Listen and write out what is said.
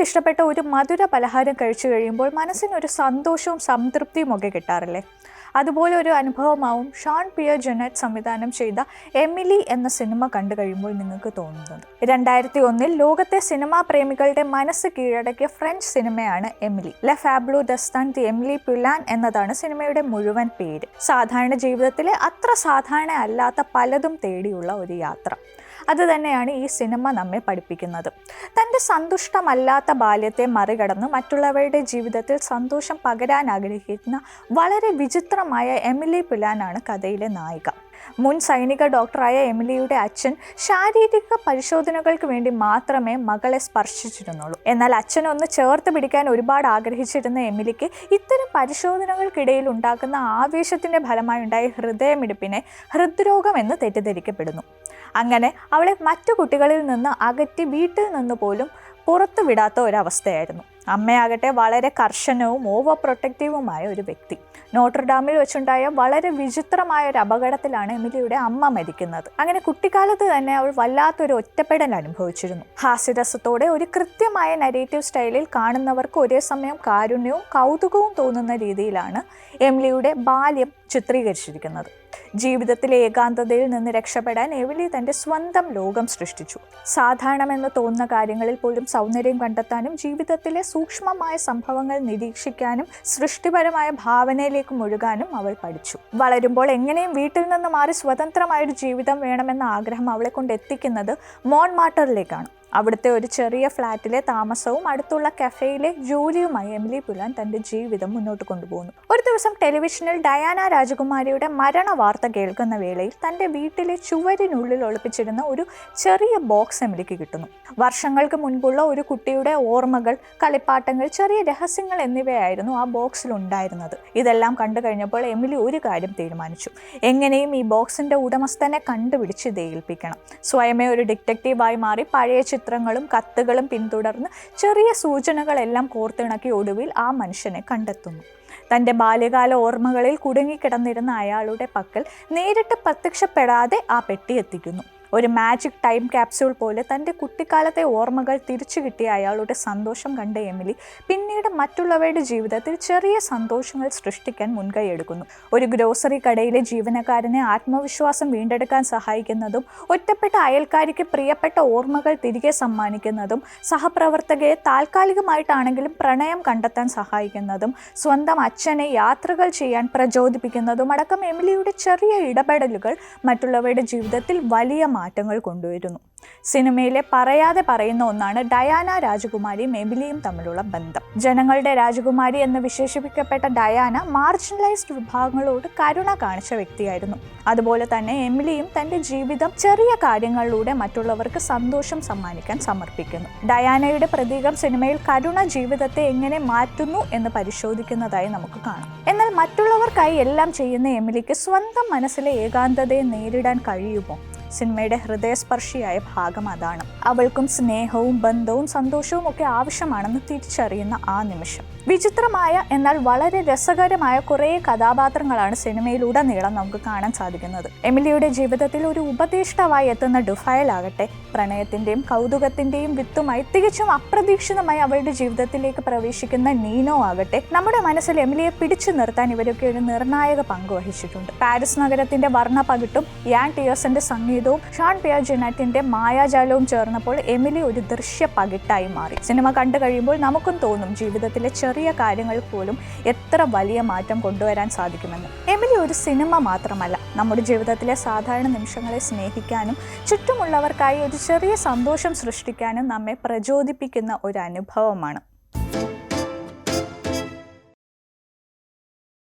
ഇഷ്ടപ്പെട്ട ഒരു മധുര പലഹാരം കഴിച്ചു കഴിയുമ്പോൾ മനസ്സിനൊരു സന്തോഷവും സംതൃപ്തിയും ഒക്കെ കിട്ടാറില്ലേ? അതുപോലെ ഒരു അനുഭവമാവും ഷാൺ പിയർ ജനറ്റ് സംവിധാനം ചെയ്ത എമിലി എന്ന സിനിമ കണ്ടു കഴിയുമ്പോൾ നിങ്ങൾക്ക് തോന്നുന്നത്. രണ്ടായിരത്തി ഒന്നിൽ ലോകത്തെ സിനിമാ പ്രേമികളുടെ മനസ്സ് കീഴടക്കിയ ഫ്രഞ്ച് സിനിമയാണ് എമിലി. ല ഫാബ്ലു ദസ്താൻ ദി എമിലി പുലാൻ എന്നതാണ് സിനിമയുടെ മുഴുവൻ പേര്. സാധാരണ ജീവിതത്തിലെ അത്ര സാധാരണ അല്ലാത്ത പലതും തേടിയുള്ള ഒരു യാത്ര. അത് തന്നെയാണ് ഈ സിനിമ നമ്മെ പഠിപ്പിക്കുന്നത്. തന്റെ സന്തുഷ്ടമല്ലാത്ത ബാല്യത്തെ മറികടന്ന് മറ്റുള്ളവരുടെ ജീവിതത്തിൽ സന്തോഷം പകരാൻ ആഗ്രഹിക്കുന്ന വളരെ വിചിത്രമായ എമിലി പിലാനാണ് കഥയിലെ നായിക. മുൻ സൈനിക ഡോക്ടറായ എമിലിയുടെ അച്ഛൻ ശാരീരിക പരിശോധനകൾക്ക് വേണ്ടി മാത്രമേ മകളെ സ്പർശിച്ചിരുന്നുള്ളൂ. എന്നാൽ അച്ഛൻ ഒന്ന് ചേർത്ത് പിടിക്കാൻ ഒരുപാട് ആഗ്രഹിച്ചിരുന്ന എമിലിക്ക് ഇത്തരം പരിശോധനകൾക്കിടയിൽ ഉണ്ടാക്കുന്ന ആവേശത്തിന്റെ ഫലമായി ഉണ്ടായ ഹൃദയമിടിപ്പിനെ ഹൃദ്രോഗം എന്ന് തെറ്റിദ്ധരിക്കപ്പെടുന്നു. അങ്ങനെ അവളെ മറ്റു കുട്ടികളിൽ നിന്ന് അകറ്റി വീട്ടിൽ നിന്ന് പോലും പുറത്തുവിടാത്ത ഒരവസ്ഥയായിരുന്നു. അമ്മയാകട്ടെ വളരെ കർശനവും ഓവർ പ്രൊട്ടക്റ്റീവുമായ ഒരു വ്യക്തി. നോട്ടർഡാമിൽ വെച്ചുണ്ടായ വളരെ വിചിത്രമായ ഒരു അപകടത്തിലാണ് എമിലിയുടെ അമ്മ മരിക്കുന്നത്. അങ്ങനെ കുട്ടിക്കാലത്ത് തന്നെ അവൾ വല്ലാത്തൊരു ഒറ്റപ്പെടൽ അനുഭവിച്ചിരുന്നു. ഹാസ്യരസത്തോടെ ഒരു കൃത്യമായ നരേറ്റീവ് സ്റ്റൈലിൽ കാണുന്നവർക്ക് ഒരേ സമയം കാരുണ്യവും കൗതുകവും തോന്നുന്ന രീതിയിലാണ് എമിലിയുടെ ബാല്യം ചിത്രീകരിച്ചിരിക്കുന്നത്. ജീവിതത്തിലെ ഏകാന്തതയിൽ നിന്ന് രക്ഷപ്പെടാൻ എവിലി തന്റെ സ്വന്തം ലോകം സൃഷ്ടിച്ചു. സാധാരണമെന്ന് തോന്നുന്ന കാര്യങ്ങളിൽ പോലും സൗന്ദര്യം കണ്ടെത്താനും ജീവിതത്തിലെ സൂക്ഷ്മമായ സംഭവങ്ങൾ നിരീക്ഷിക്കാനും സൃഷ്ടിപരമായ ഭാവനയിലേക്ക് മുഴുകാനും അവൾ പഠിച്ചു. വളരുമ്പോൾ എങ്ങനെയും വീട്ടിൽ നിന്ന് മാറി സ്വതന്ത്രമായൊരു ജീവിതം വേണമെന്ന ആഗ്രഹം അവളെ കൊണ്ട് എത്തിക്കുന്നത് മോൺ മാട്ടറിലേക്കാണ്. അവിടുത്തെ ഒരു ചെറിയ ഫ്ലാറ്റിലെ താമസവും അടുത്തുള്ള കഫേയിലെ ജോലിയുമായി എമിലി പുലാൻ തന്റെ ജീവിതം മുന്നോട്ട് കൊണ്ടുപോകുന്നു. ഒരു ദിവസം ടെലിവിഷനിൽ ഡയാന രാജകുമാരിയുടെ മരണ വാർത്ത കേൾക്കുന്ന വേളയിൽ തന്റെ വീട്ടിലെ ചുവരിനുള്ളിൽ ഒളിപ്പിച്ചിരുന്ന ഒരു ചെറിയ ബോക്സ് എമിലിക്ക് കിട്ടുന്നു. വർഷങ്ങൾക്ക് മുൻപുള്ള ഒരു കുട്ടിയുടെ ഓർമ്മകൾ കളിപ്പാട്ടങ്ങൾ ചെറിയ രഹസ്യങ്ങൾ എന്നിവയായിരുന്നു ആ ബോക്സിൽ ഉണ്ടായിരുന്നത്. ഇതെല്ലാം കണ്ടു കഴിഞ്ഞപ്പോൾ എമിലി ഒരു കാര്യം തീരുമാനിച്ചു. എങ്ങനെയും ഈ ബോക്സിന്റെ ഉടമസ്ഥനെ കണ്ടുപിടിച്ച് ഇത് ഏൽപ്പിക്കണം. സ്വയമേ ഒരു ഡിറ്റക്റ്റീവായി മാറി പഴയ ചിത്രങ്ങളും കത്തുകളും പിന്തുടർന്ന് ചെറിയ സൂചനകളെല്ലാം കോർത്തിണക്കി ഒടുവിൽ ആ മനുഷ്യനെ കണ്ടെത്തുന്നു. തന്റെ ബാല്യകാല ഓർമ്മകളിൽ കുടുങ്ങിക്കിടന്നിരുന്ന അയാളുടെ പക്കൽ നേരിട്ട് പ്രത്യക്ഷപ്പെടാതെ ആ പെട്ടി എത്തിക്കുന്നു. ഒരു മാജിക് ടൈം ക്യാപ്സ്യൂൾ പോലെ തന്റെ കുട്ടിക്കാലത്തെ ഓർമ്മകൾ തിരിച്ചു കിട്ടിയ അയാളുടെ സന്തോഷം കണ്ട എമിലി പിന്നീട് മറ്റുള്ളവരുടെ ജീവിതത്തിൽ ചെറിയ സന്തോഷങ്ങൾ സൃഷ്ടിക്കാൻ മുൻകൈയെടുക്കുന്നു ഒരു ഗ്രോസറി കടയിലെ ജീവനക്കാരനെ ആത്മവിശ്വാസം വീണ്ടെടുക്കാൻ സഹായിക്കുന്നതും ഒറ്റപ്പെട്ട അയൽക്കാരിക്ക് പ്രിയപ്പെട്ട ഓർമ്മകൾ തിരികെ സമ്മാനിക്കുന്നതും സഹപ്രവർത്തകയെ താൽക്കാലികമായിട്ടാണെങ്കിലും പ്രണയം കണ്ടെത്താൻ സഹായിക്കുന്നതും സ്വന്തം അച്ഛനെ യാത്രകൾ ചെയ്യാൻ പ്രചോദിപ്പിക്കുന്നതും അടക്കം എമിലിയുടെ ചെറിയ ഇടപെടലുകൾ മറ്റുള്ളവരുടെ ജീവിതത്തിൽ വലിയ മാറ്റങ്ങൾ കൊണ്ടുവരുന്നു. സിനിമയിലെ പറയാതെ പറയുന്ന ഒന്നാണ് ഡയാന രാജകുമാരി എമിലിയും തമ്മിലുള്ള ബന്ധം. ജനങ്ങളുടെ രാജകുമാരി എന്ന് വിശേഷിപ്പിക്കപ്പെട്ട ഡയാന മാർജിനലൈസ്ഡ് വിഭാഗങ്ങളോട് കരുണ കാണിച്ച വ്യക്തിയായിരുന്നു. അതുപോലെ തന്നെ എമിലിയും തന്റെ ജീവിതം ചെറിയ കാര്യങ്ങളിലൂടെ മറ്റുള്ളവർക്ക് സന്തോഷം സമ്മാനിക്കാൻ സമർപ്പിക്കുന്നു. ഡയാനയുടെ പ്രതീകം സിനിമയിൽ കരുണ ജീവിതത്തെ എങ്ങനെ മാറ്റുന്നു എന്ന് പരിശോധിക്കുന്നതായി നമുക്ക് കാണാം. എന്നാൽ മറ്റുള്ളവർക്കായി എല്ലാം ചെയ്യുന്ന എമിലിക്ക് സ്വന്തം മനസ്സിലെ ഏകാന്തതയെ നേരിടാൻ കഴിയുമോ? സിനിമയുടെ ഹൃദയസ്പർശിയായ ഭാഗം അതാണ്. അവൾക്കും സ്നേഹവും ബന്ധവും സന്തോഷവും ഒക്കെ ആവശ്യമാണെന്ന് തിരിച്ചറിയുന്ന ആ നിമിഷം. വിചിത്രമായ എന്നാൽ വളരെ രസകരമായ കുറേ കഥാപാത്രങ്ങളാണ് സിനിമയിലുടനീളം നമുക്ക് കാണാൻ സാധിക്കുന്നത്. എമിലിയുടെ ജീവിതത്തിൽ ഒരു ഉപദേഷ്ടാവായി എത്തുന്ന ഡുഫയൽ ആകട്ടെ പ്രണയത്തിന്റെയും കൗതുകത്തിന്റെയും വിത്തുമായി തികച്ചും അപ്രതീക്ഷിതമായി അവളുടെ ജീവിതത്തിലേക്ക് പ്രവേശിക്കുന്ന നീനോ ആകട്ടെ നമ്മുടെ മനസ്സിൽ എമിലിയെ പിടിച്ചു നിർത്താൻ ഇവരൊക്കെ ഒരു നിർണായക പങ്ക് വഹിച്ചിട്ടുണ്ട്. പാരീസ് നഗരത്തിന്റെ വർണ പകിട്ടും യാൻ ടിയേഴ്സിന്റെ സംഗീതവും ഷാൺ പിയർ ജെനാറ്റിന്റെ മായാജാലവും ചേർന്നപ്പോൾ എമിലി ഒരു ദൃശ്യ പകിട്ടായി മാറി. സിനിമ കണ്ടു കഴിയുമ്പോൾ നമുക്കും തോന്നും ജീവിതത്തിലെ ചെറിയ കാര്യങ്ങൾ പോലും എത്ര വലിയ മാറ്റം കൊണ്ടുവരാൻ സാധിക്കുമെന്ന്. എമിലി ഒരു സിനിമ മാത്രമല്ല നമ്മുടെ ജീവിതത്തിലെ സാധാരണ നിമിഷങ്ങളെ സ്നേഹിക്കാനും ചുറ്റുമുള്ളവർക്കായി ഒരു ചെറിയ സന്തോഷം സൃഷ്ടിക്കാനും നമ്മെ പ്രചോദിപ്പിക്കുന്ന ഒരു അനുഭവമാണ്.